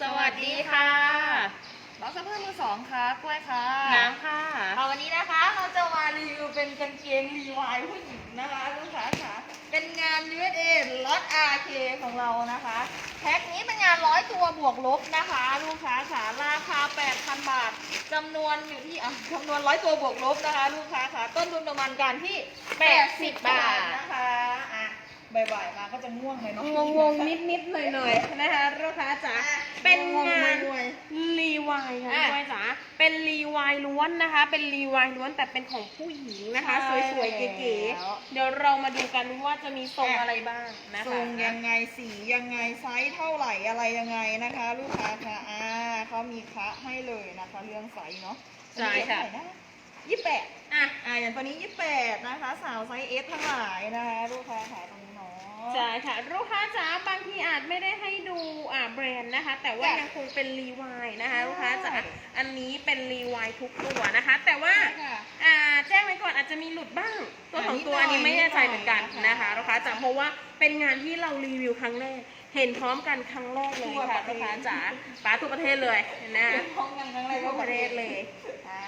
สวัสดีค่ะน้องสะเพื่อนมือสองค่ะ กล้วยค่ะน้ำค่ะเอาวันนี้นะคะ เราจะมารีวิวเป็นกางเกงรีวายผู้หญิงนะคะลูกค้าค่ะ เป็นงาน USA ล็อต RK ของเรานะคะ แพ็คนี้เป็นงานร้อยตัวบวกลบนะคะ ลูกค้าค่ะ ราคา 8,000 บาทจำนวนอยู่ที่อะจำนวนร้อยตัวบวกลบนะคะ ลูกค้าค่ะ ต้นทุนประมาณการที่ 80 บาทนะคะอะบ่ายๆมาก็จะง่วงเลยเนาะงงงนิดนิดๆหน่อยหน่อยๆนะคะลูกค้าจ๋า เป็นงานงวยรีวายค่ะอะพี่ก้อยจ๋าเป็นรีวายล้วนนะคะ เป็นรีวายล้วนแต่เป็นของผู้หญิงนะคะ ใช่สวยๆเก๋แล้ว ๆเดี๋ยวเรามาดูกันว่าจะมีทรงอะอะไรบ้างนะคะทรงยังไงสียังไงไซส์เท่าไหร่อะไรยังไงนะคะ ลูกค้าค่ะอ่าเขามีคะให้เลยนะคะ เรื่องไซส์เนาะใช่ค่ะยี่แปด อะ อ่าอย่างตัวนี้ยี่แปดนะคะ สาวไซส์เอสทั้งหลายนะคะ ลูกค้าค่ะตรงนี้เนาะ ใช่ค่ะ ลูกค้าจ๋าบางทีอาจไม่ได้ให้ดูอ่าแบรนด์นะคะ แต่ว่าจ้ะยังคงเป็นรีวายนะคะใช่ลูกค้าจ๋าอันนี้เป็นรีวายทุกตัวนะคะ แต่ว่าใช่ค่ะอ่าแจ้งไว้ก่อนอาจจะมีหลุดบ้าง ตัวของตัวอ่าอันนี้ไม่แน่ใจนิดหน่อยเหมือนกันนะคะนะคะลูกค้าจ๋าเพราะว่าเป็นงานที่เรารีวิวครั้งแรกเห็นพร้อมกันครั้งแรกเลยทั่วค่ะประเทศลูกค้าจ๋าป้าทั่วประเทศเลยนะเป็นห้องยังไงอะไรทั่วประเทศเลยอ่า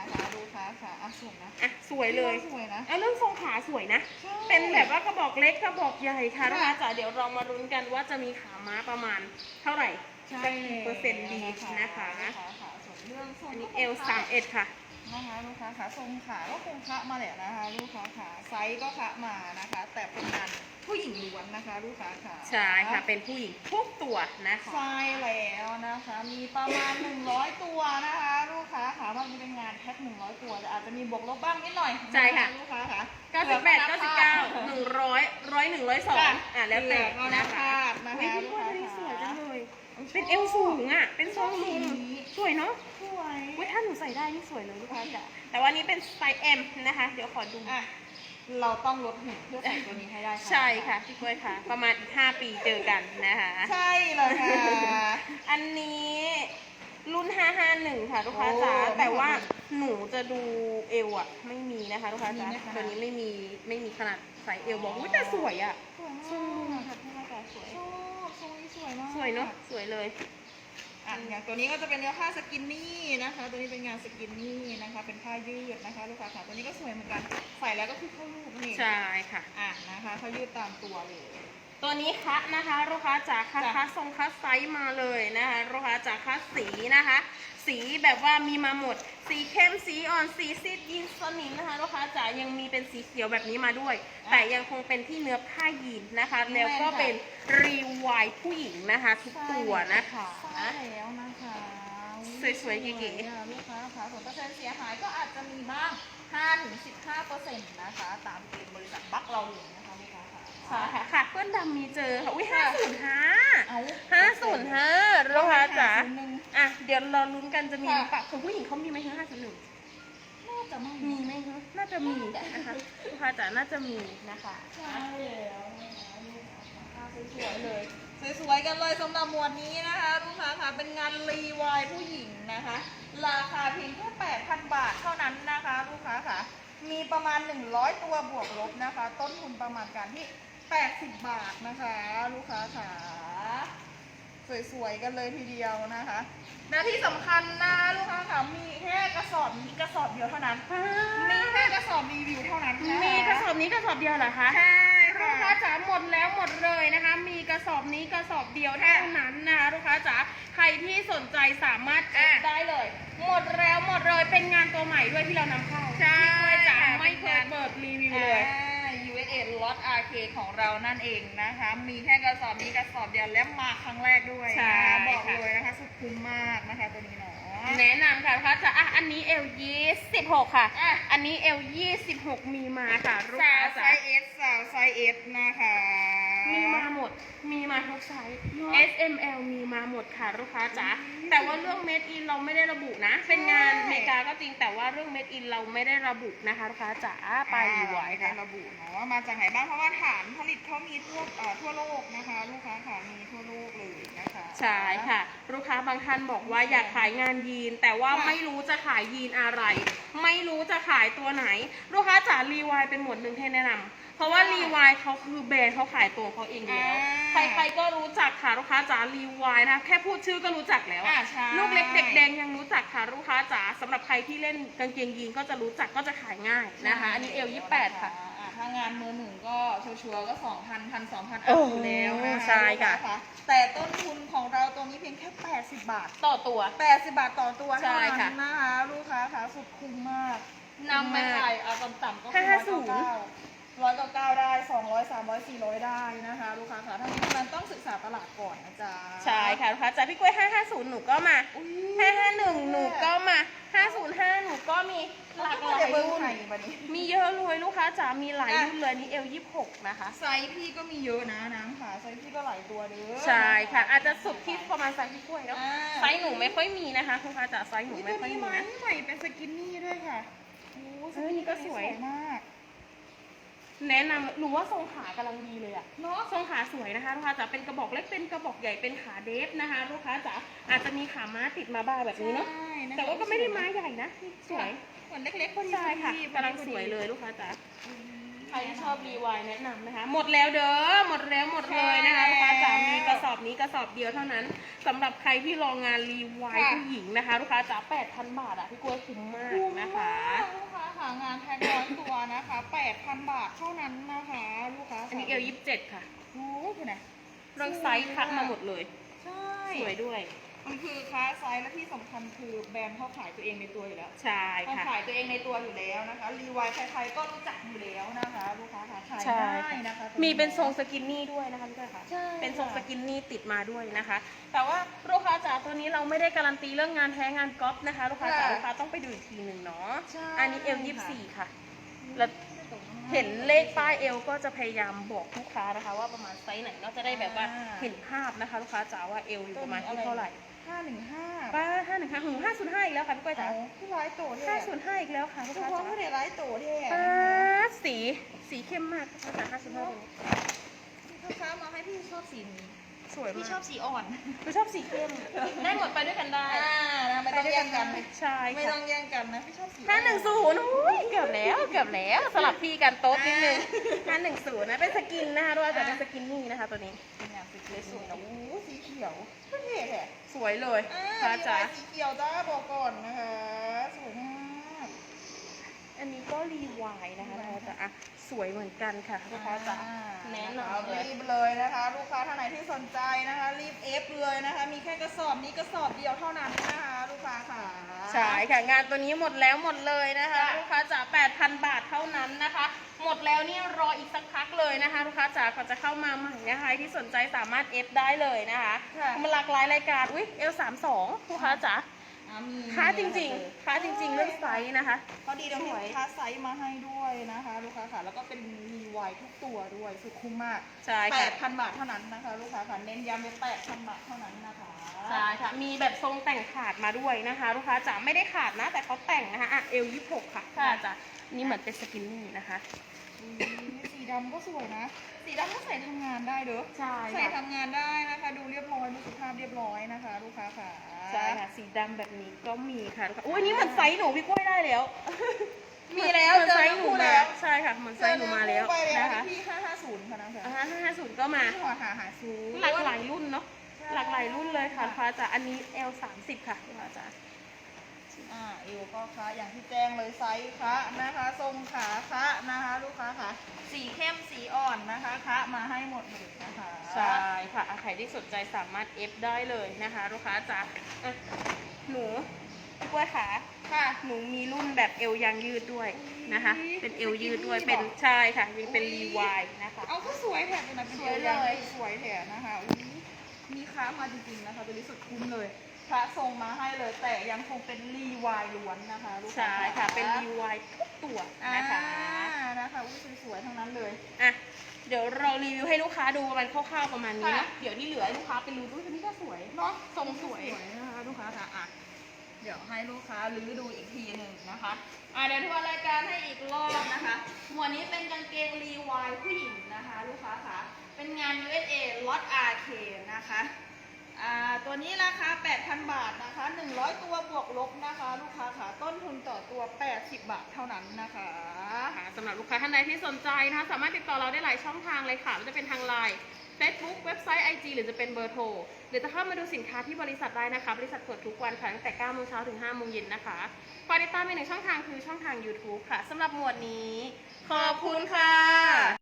นะคะลูกค้าค่ะอะสวยนะอะสวยเลยสวยนะเอาเรื่องทรงขาสวยนะ ใช่ เป็นแบบว่ากระบอกเล็กกระบอกใหญ่ค่ะค่ะลูกค้าจ๋าเดี๋ยวเรามาลุ้นกันว่าจะมีขาม้าประมาณเท่าไหร่ใช่สักกี่เปอร์เซ็นต์ดีนะคะลูกค้าค่ะส่วนเรื่องทรงอันนี้เอลสามเอ็ดค่ะ นะคะลูกค้าขาทรงขาก็คงคะมาแหละนะคะ ลูกค้าขาไซส์ก็คะมานะคะ แต่เป็นงาน ผู้หญิงล้วนนะคะลูกค้าขาใช่ค่ะ เป็นผู้หญิงทุกตัวนะคะใช่แล้วนะคะ มีประมาณ 100 ตัวนะคะ ลูกค้าขาบางทีเป็นงานแพ็ค100 ตัวแต่อาจจะมีบวกลบบ้างนิดหน่อยใช่ค่ะลูกค้าขา98 99 100 100 102อะแล้วแต่ก็นะนะคะคะนะคะอุ๊ยพี่ลูกว่าค้าตัวนี้สวยจังขาเลยเป็นเอวสูงอะ เป็นทรงลุงสวยเนาะสวยเว้ยถ้าหนูใส่ได้นี่สวยเลยลูกค้าจ๋าแต่ว่านี้เป็นไซส์ M นะคะ เดี๋ยวขอดูอะ เราต้องลดหุ่นเพื่อใส่ตัวนี้ให้ได้ใช่ค่ะพี่กล้วยค่ะ ประมาณอีก5ปีเจอกันนะคะ ใช่เลยค่ะ อันนี้รุ่น 551 ค่ะลูกค้าจ๋าโอ้แต่ว่าหนูจะดูเอวอะไม่มีนะคะลูกค้าจ๋ามีไหมคะตัวนี้ไม่มีไม่มีขนาดไซส์เอวบอกอุ้ยแต่สวยอะสวยทรงลุงมากค่ะพี่กล้วยจ๋าสวยชอบทรงนี้สวยมาก สวยเนาะสวยเลย อะอย่างตัวนี้ก็จะเป็นเนื้อผ้าสกินนี่นะคะ ตัวนี้เป็นงานสกินนี่นะคะ เป็นผ้ายืดนะคะลูกค้าค่ะตัวนี้ก็สวยเหมือนกัน ใส่แล้วก็คือเข้ารูปนี่ใช่ค่ะ อะนะคะเขายืดตามตัวเลย ตัวนี้คะนะคะลูกค้าจ๋าคะจ้ะคะทรงคัสไซส์มาเลยนะคะลูกค้าจ๋าคะสีนะคะ สีแบบว่ามีมาหมด สีเข้มสีอ่อนสีซีดยีนสนิมนะคะลูกค้าจ๋ายังมีเป็นสีเขียวแบบนี้มาด้วย แต่ยังคงเป็นที่เนื้อผ้ายีนนะคะ แล้วก็เป็นรีวายผู้หญิงนะคะ ทุกตัวนะคะใช่แล้วนะคะสวยๆเก๋ๆๆลูกค้าค่ะส่วนเปอร์เซ็นต์เสียหายก็อาจจะมีบ้าง 5-15เปอร์เซ็นต์นะคะ ตามเกณฑ์บริษัทบัคเราเลยนะคะลูกค้าค่ะใช่ค่ะค่ะเพื่อนดำมีเจอค่ะอุ้ยห้าศูนย์ห้า เอาห้าศูนย์ห้าลูกค้าจ๋าหนึ่งอะเดี๋ยวเราลุ้นกันจะมีหค่ะรือเปล่าของผู้หญิงเขามีไหมคะห้าศูนย์หนึ่งน่าจะไม่มีไหมคะน่าจะมีนะคะลูกค้าจ๋าน่าจะมีนะคะใช่แล้วนะคะลูกค้าค่ะสวยๆเลยสวยๆกันเลยสำหรับหมวดนี้นะคะลูกค้าค่ะเป็นงานรีวายผู้หญิงนะคะ ราคาเพียงแค่8,000บาทเท่านั้นนะคะลูกค้าค่ะ มีประมาณ 100 ตัวบวกลบนะคะ ต้นทุนประมาณการที่ 80 บาทนะคะ ลูกค้าค่ะ สวยๆกันเลยทีเดียวนะคะ และที่สำคัญนะลูกค้าค่ะมีแค่กระสอบนี้กระสอบเดียวเท่านั้น มีแค่กระสอบรีวิวเท่านั้นนคมีกระสอบนี้กระสอบเดียวเหรอคะ ใช่ลูค่ะกค้าจ๋าหมดแล้วหมดเลยนะคะ มีกระสอบนี้กระสอบเดียวเท่านั้นนะคะลูกค้าจ๋าใครที่สนใจสามารถแอดได้เลย หมดแล้วหมดเลยเป็นงานตัวใหม่ด้วยที่เรานำเข้า ใช่ ที่กล้วยจ๋าไม่เคยเปิดรีวิวเลย อ่า USA Lot RK ของเรานั่นเองนะคะ มีแค่กระสอบนี้กระสอบเดียวและมาครั้งแรกด้วยใช่นะคะบอกค่ะ เลยนะคะสุดคุ้มมากนะคะตัวนี้เนาะ แนะนำค่ะลูกค้าจ๋าอะอันนี้เอลยี่สิบหกค่ะ อะ อันนี้เอลยี่สิบหกมีมาค่ะลูกสาค้าวไซจ๋าส์ S สาวไซส์ S นะคะ มีมาหมด มีมาทุกไซส์เนอะ S M L มีมาหมดค่ะลูกค้าจ๋า แต่ว่าเรื่อง Made in เราไม่ได้ระบุนะ เป็นงานอเมริกาก็จริงแต่ว่าเรื่อง Made in เราไม่ได้ระบุนะคะลูกค้าจ๋าไปรีไวค่ะระบุเนาะว่ามาจากไหนบ้างเพราะว่าฐานผลิตเขามีทั่วเอ่อทั่วโลกนะคะ ลูกค้าค่ะมีทั่วโลกเลยนะคะใช่ค่ะ ลูกค้าบางท่านบอกว่าอยากขายงานยีน แต่ว่าค่ะไม่รู้จะขายยีนอะไร ไม่รู้จะขายตัวไหน ลูกค้าจ๋ารีไวเป็นหมวดหนึ่งให้แนะนำ เพราะว่ารีวายเขาคือแบรนด์เขาขายตัวเขาเองแล้ว อ่าใครๆก็รู้จักค่ะลูกค้าจ๋ารีวายนะคะแค่พูดชื่อก็รู้จักแล้วลูกเล็กเด็กแดงยังรู้จักค่ะลูกค้าจ๋าสำหรับใครที่เล่นกางเกงยีนก็จะรู้จักก็จะขายง่ายนะคะ อันนี้เอลยี่แปดค่ะ อ่ถ้างานมือหนึ่งก็ชัวร์ๆก็สองพันพันสองพันอัพอยู่แล้วใช่ค่ะ แต่ต้นทุนของเราตัวนี้เพียงแค่แปดสิบาท ต่อตัวแปดสิบาทต่อตัวใช่ค่ะนะคะลูกค้าค่ะสุดคุ้มมากนำไปขายเอาต่ำๆก็คือ190 190 องร้อยสามร้อยสี่ร้อยได้นะคะ ลูกค้าค่ะทั้งนี้ทั้งนั้นต้องศึกษาตลาดก่อนนะจ๊ะ ใช่ค่ะลูกค้าจ๋าพี่กล้วย 550 หนูก็มาอุ๊ย551 หนูก็มา 505 หนูก็มีหลากหลายเบอร์รุ่นไทยมาดิมีเยอะเลยลูกค้าจ๋ามีหลายอะรุ่นเลยนี่เอลยี่หกนะคะ ไซส์พี่ก็มีเยอะนะน้ำค่ะ ไซส์พี่ก็หลายตัวเด้อ ใช่ค่ะ อาจจะสุดที่ประมาณไซส์พี่กล้วยเนาะอ่าไซส์หนูไม่ค่อยมีนะคะคุณค้าจ๋าไซส์หนูอุ๊ยไม่ตัวค่อยนี้มีมานะใหม่เป็นสกินนี่ด้วยค่ะโอ้เฮ้ยนี่ก็สวยมาก แนะนำหนูว่าทรงขากำลังดีเลยอะเนาะทรงขาสวยนะคะลูกค้าจ๋าเป็นกระบอกเล็กเป็นกระบอกใหญ่เป็นขาเดฟนะคะลูกค้าจ๋าอาจจะมีขาม้าติดมาบ้างแบบนี้เนาะใช่นะคะแต่ว่าก็ไม่ได้ม้าใหญ่นะสวยเหมือนเล็กๆพอดีใช่ค่ะพอดีกำลังสวยเลยลูกค้าจ๋าอืมใครที่ชอบรีวายแนะนำนะคะ หมดแล้วเด้อหมดแล้วหมดเลยนะคะลูกค้าจ๋ามีกระสอบนี้กระสอบเดียวเท่านั้นสำหรับใครที่รองานรีวายผู้หญิงนะคะ ลูกค้าจ๋า8,000 บาทอะพี่กล้วยคุ้มมากคุ้มนะคะ ร้อยตัวนะคะ8,000บาทเท่านั้นนะคะลูกค้าอันนี้เอลยี่สิบเจ็ดค่ะ โอ้ยคุณนะเรื่องไซส์คัดมาหมดเลย ใช่ สวยด้วย มันคือค้าไซส์และที่สำคัญคือแบรนด์เขาขายตัวเองในตัวอยู่แล้วใช่เขาค่ะ ขายตัวเองในตัวอยู่แล้วนะคะ รีวายใครๆก็รู้จักอยู่แล้วนะคะลูกค้าค่ะขายใช่ง่ายนะคะมีเป็นทรงสกินนี่ด้วยนะคะพี่ก้อยค่ะ ใช่เป็นทรงสกินนี่ติดมาด้วยนะคะ แต่ว่าลูกค้าจ๋าตัวนี้เราไม่ได้การันตีเรื่องงานแท้งานก๊อปนะคะ ลูกค้าจ๋าลูกค้าต้องไปดูอีกทีหนึ่งเนาะ ใช่อันนี้เอลยี่สิบสี่ค่ะ แล้ว เห็นเลขป้ายเอลก็จะพยายามบอกลูกค้านะคะ ว่าประมาณไซส์ไหนเนาะจะได้แบบว่าเห็นภาพนะคะ ลูกค้าจ๋าว่าเอลอยู่ประมาณที่เท่าไหร่ ห้าหนึ่งห้าป้าห้าหนึ่งห้าหูห้าศูนย์ห้าอีกแล้วค่ะพี่ก้อยจ๋าที่ร้ายโตเท่ห้าศูนย์ห้าอีกแล้วค่ะลูกเฉค้าพาะจ๋าไม่ได้ร้ายโตเท่ป้าสีสีเข้มมากค่ะจ๋าห้าศูนย์ห้าตัวนี้ลูกค้ามาให้พี่ชอบสีนี้สวยพี่มากชอบสีอ่อนหนูชอบสีเข้มได้หมดไปด้วยกันได้อ่านะไม่ต้องแย่งกันใช่ไม่ค่ะต้องแย่งกันนะพี่ชอบสีห้าหนึ่งศูนย์อุ้ยเกือบแล้วเกือบแล้วสลับที่กันโต๊ะนิดนึงห้าหนึ่งศูนย์นะเป็นสกินนะคะด้วยแต่เป็นสกินนี่นะคะตัวนี้เป็นอย่างสีเขียวสวยนะโอ้สีเขียวเท่แท้สวยเลยอ่าค่ะจ๋ามีลายสีเขียวจ้าบอกก่อนนะคะสวยมากอันนี้ก็รีวายนะคะลูกค้าจ๋าอะสวยเหมือนกันค่ะลูกค้าจ๋าแนะนำเลย รีบเลยนะคะ ลูกค้าท่านไหนที่สนใจนะคะ รีบเอฟเลยนะคะ มีแค่กระสอบนี้กระสอบเดียวเท่านั้นนะคะ ลูกค้าค่ะ ใช่ค่ะงานตัวนี้หมดแล้วหมดเลยนะคะ จ้ะ ลูกค้าจ๋า8,000 บาทเท่านั้นนะคะ หมดแล้วเนี่ยรออีกสักพักเลยนะคะลูกค้าจ๋าก่อนจะเข้ามาใหม่นะคะใครที่สนใจสามารถเอฟได้เลยนะคะค่ะมันหลากหลายรายการอุ้ยเอลสามสองลูกค้าจ๋าอะมีค้าจริง ๆ ค้าจริง ๆ เรื่องไซส์นะคะ เขาดีตรงสที่วยค้าไซส์มาให้ด้วยนะคะ ลูกค้าค่ะ แล้วก็เป็นรีไวทุกตัวด้วยสุดคุ้มมาก ใช่แปค่ะดพันบาทเท่านั้นนะคะ ลูกค้าค่ะ เน้นย้ำเลยแปดพันบาทเท่านั้นนะคะใช่ค่ะ มีแบบทรงแต่งขาดมาด้วยนะคะ ลูกค้าจ๋าไม่ได้ขาดนะ แต่เขาแต่งนะคะอะเอลยี่หกค่ะค่ะจ๋านี่เหมือนเป็นสกินนี่นะคะอุ๊ยสีดำก็สวยนะ สีดำก็ใส่ทำงานได้เด้อใช่ใส่ค่ะทำงานได้นะคะ ดูเรียบร้อยดูสุภาพเรียบร้อยนะคะ ลูกค้าค่ะใช่ค่ะสีดำแบบนี้ก็มีค่ะลูกค้าอุ้ยอันนี่เหมือนไซส์หนูพี่กล้วยได้แล้วมีแล้วเหมือนเจอไซส์ทั้งหนูคู่มาแล้วใช่ค่ะเหมือนไซส์หนูมาแล้วเจอทั้งคู่ไปแล้วนะคะที่ห้าห้าศูนย์ค่ะน้องเสืออ่าห้าศูนย์ก็มาหัวหาหาศูนย์หลากหลายรุ่นเนาะใช่ หลากหลายรุ่นเลยค่ะลูกค้าจ๋าอันนี้ L สามสิบค่ะลูกค้าจ๋าอ่าเอวก็คะอย่างที่แจ้งเลยไซส์คะนะคะทรงขาคะนะคะ ลูกค้าค่ะสีเข้มสีอ่อนนะคะคะมาให้หมดเลยนะคะใช่ค่ะอะใครที่สนใจสามารถ F ได้เลยนะคะ ลูกค้าจ๋าอะหนูพี่กล้วยขาค่ะหนูมีรุ่นแบบเอวยางยืดด้วยนะคะอุ๊ยเป็นเอวยืดด้วยสกินนี่เป็นเหรอใช่ค่ะยังเป็นอุ๊รียวายนะคะเอาก็สวยแถมนะเป็นสวยเลยสวยแถมนะคะอุ๊ย มีค้ามาจริงๆนะคะตัวนี้สุดคุ้มเลย พระทรงมาให้เลย แต่ยังคงเป็นรีวายล้วนนะคะลูกค้าใช่ค่ะ เป็นรีวายทุกตัวอ่านะคะ นะคะอุ้ยสวยๆทั้งนั้นเลย อะ เดี๋ยวเรารีวิวให้ลูกค้าดูประมาณคร่าวๆประมาณนี้ค่ะเนาะเดี๋ยวที่เหลือให้ลูกค้าไปรู้ด้วยคนนี้ก็สวย เนาะทรงสวยนะคะลูกค้าค่ะอะ เดี๋ยวให้ลูกค้าลื้อดูอีกทีหนึ่งนะคะอะเดี๋ยวทวนรายการให้อีกรอบนะคะ หมวดนี้เป็นกางเกงรีวายผู้หญิงนะคะ ลูกค้าค่ะ เป็นงาน USA ล็อต RK นะคะอ่าตัวนี้ราคา 8,000 บาทนะคะ 100 ตัวบวกลบนะคะ ลูกค้าค่ะต้นทุนต่อตัว 80 บาทเท่านั้นนะคะค่ะสำหรับลูกค้าท่านใดที่สนใจนะคะ สามารถติดต่อเราได้หลายช่องทางเลยค่ะไม่ว่าจะเป็นทางไลน์ Facebook เว็บไซต์ IG หรือจะเป็นเบอร์โทรหรือจะเข้ามาดูสินค้าที่บริษัทได้นะคะ บริษัทเปิดทุกวันค่ะตั้งแต่9โมงเช้าถึง5โมงเย็นนะคะฝากติดตามอีกหนึ่งช่องทางคือช่องทาง YouTube ค่ะสำหรับหมวดนี้ ขอบคุณค่ะ